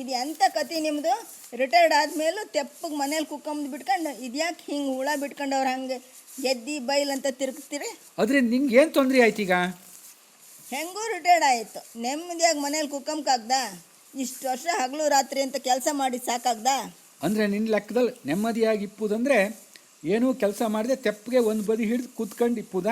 ಇದು ಎಂಥ ಕತೆ ನಿಮ್ಮದು ರಿಟೈರ್ಡ್ ಆದಮೇಲೂ ತೆಪ್ಪಗೆ ಮನೇಲಿ ಕುಕ್ಕಂದು ಬಿಟ್ಕೊಂಡು ಇದ್ಯಾಕೆ ಹಿಂಗೆ ಹುಳ ಬಿಟ್ಕೊಂಡವ್ರು ಹಂಗೆ ಗೆದ್ದಿ ಬೈಲ್ ಅಂತ ತಿರುಗ್ತೀರಿ? ಆದರೆ ನಿಂಗೆ ಏನು ತೊಂದರೆ ಆಯ್ತು ಈಗ? ಹೆಂಗೂ ರಿಟೈರ್ಡ್ ಆಯಿತು. ನೆಮ್ಮದಿಯಾಗಿ ಮನೇಲಿ ಕುಕ್ಕಂಬ್ಕಾಗ್ದ ಇಷ್ಟು ವರ್ಷ ಹಗಲು ರಾತ್ರಿ ಅಂತ ಕೆಲಸ ಮಾಡಿ ಸಾಕಾಗ್ದ? ಅಂದರೆ ನಿನ್ನ ಲೆಕ್ಕದಲ್ಲಿ ನೆಮ್ಮದಿಯಾಗಿ ಇಪ್ಪುದಂದ್ರೆ ಏನೂ ಕೆಲಸ ಮಾಡದೆ ತೆಪ್ಪಗೆ ಒಂದು ಬದಿ ಹಿಡಿದು ಕೂತ್ಕೊಂಡು ಇಪ್ಪುದ?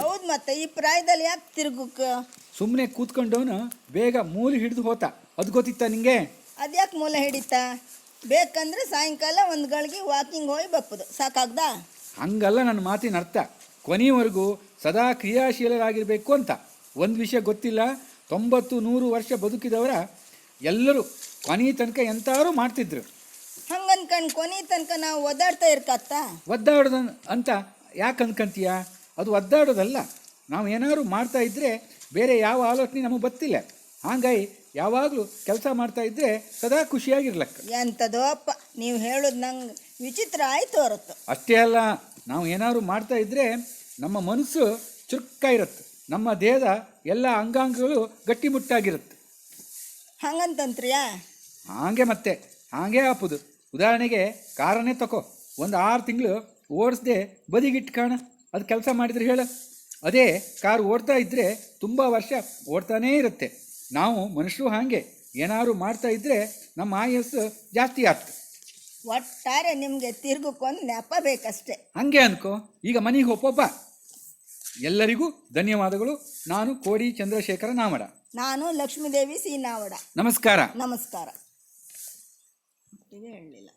ಹೌದು ಮತ್ತೆ ಈ ಪ್ರಾಯದಲ್ಲಿ ಯಾಕೆ ತಿರುಗಕ್ಕೆ ಸುಮ್ಮನೆ ಕೂತ್ಕೊಂಡವನು ಬೇಗ ಮೂಲಿ ಹಿಡಿದು ಹೋತ. ಅದು ಗೊತ್ತಿತ್ತಾ ನಿಂಗೆ? ಅದ್ಯಾಕೆ ಮೂಲ ಹಿಡಿತಾ? ಬೇಕಂದ್ರೆ ಸಾಯಂಕಾಲ ಒಂದು ಗಳಿಗೆ ವಾಕಿಂಗ್ ಹೋಗಿ ಬಪ್ಪದು. ಸಾಕಾಗ್ದಾ? ಹಂಗಲ್ಲ ನನ್ನ ಮಾತಿನ ಅರ್ಥ. ಕೊನೆಯವರೆಗೂ ಸದಾ ಕ್ರಿಯಾಶೀಲರಾಗಿರಬೇಕು ಅಂತ. ಒಂದು ವಿಷಯ ಗೊತ್ತಿಲ್ಲ ತೊಂಬತ್ತು ನೂರು ವರ್ಷ ಬದುಕಿದವರ ಎಲ್ಲರೂ ಕೊನೆಯ ತನಕ ಎಂತಾರು ಮಾಡ್ತಿದ್ರು. ಹಂಗೆ ಕೊನಿ ಕೊನೆ ತನಕ ನಾವು ಒದ್ದಾಡ್ತಾ ಇರ್ಕತ್ತ ಒದ್ದಾಡೋದು ಅಂತ ಯಾಕೆ ಅನ್ಕಂತೀಯ? ಅದು ಒದ್ದಾಡೋದಲ್ಲ. ನಾವು ಏನಾದ್ರು ಮಾಡ್ತಾ ಇದ್ದರೆ ಬೇರೆ ಯಾವ ಆಲೋಚನೆ ನಮಗೆ ಗೊತ್ತಿಲ್ಲ ಹಾಗಾಗಿ ಯಾವಾಗಲೂ ಕೆಲಸ ಮಾಡ್ತಾ ಇದ್ದರೆ ಸದಾ ಖುಷಿಯಾಗಿರ್ಲಕ್ಕ. ಎಂಥದೋ ಅಪ್ಪ ನೀವು ಹೇಳೋದು ನಂಗೆ ವಿಚಿತ್ರ ಆಯಿತು ಹೊರತು. ಅಷ್ಟೇ ಅಲ್ಲ ನಾವು ಏನಾದ್ರು ಮಾಡ್ತಾ ಇದ್ದರೆ ನಮ್ಮ ಮನಸ್ಸು ಇರುತ್ತೆ. ನಮ್ಮ ದೇಹದ ಎಲ್ಲ ಅಂಗಾಂಗಗಳು ಗಟ್ಟಿಮುಟ್ಟಾಗಿರುತ್ತೆ ಹಂಗಂತಂತ್ರಿಯಾ? ಹಾಗೆ ಮತ್ತೆ ಹಾಗೆ ಆಪುದು. ಉದಾಹರಣೆಗೆ ಕಾರನ್ನೇ ತಕೋ ಒಂದು ಆರು ತಿಂಗಳು ಓಡಿಸ್ದೆ ಬದಿಗಿಟ್ಟು ಕಾಣ ಅದು ಕೆಲಸ ಮಾಡಿದ್ರೆ ಹೇಳು. ಅದೇ ಕಾರ್ ಓಡ್ತಾ ಇದ್ದರೆ ತುಂಬ ವರ್ಷ ಓಡ್ತಾನೇ ಇರುತ್ತೆ. ನಾವು ಮನುಷ್ಯರು ಹಾಗೆ ಏನಾದ್ರು ಮಾಡ್ತಾ ಇದ್ರೆ ನಮ್ಮ ಆಯಸ್ಸು ಜಾಸ್ತಿ ಆಗ್ತದೆ. ಒಟ್ಟಾರೆ ನಿಮಗೆ ತಿರುಗಕ್ಕೊಂದು ನೆಪ ಬೇಕಷ್ಟೇ. ಹಂಗೆ ಅನ್ಕೋ ಈಗ ಮನೆಗೆ ಹೋಗಪ್ಪ ಎಲ್ಲರಿಗೂ ಧನ್ಯವಾದಗಳು. ನಾನು ಕೋಡಿ ಚಂದ್ರಶೇಖರ ನಾಮಡ ನಾನು ಲಕ್ಷ್ಮೀದೇವಿ ಸೀನಾವಡ. ನಮಸ್ಕಾರ. ನಮಸ್ಕಾರ. ಇದು ಹೇಳಲಿಲ್ಲ.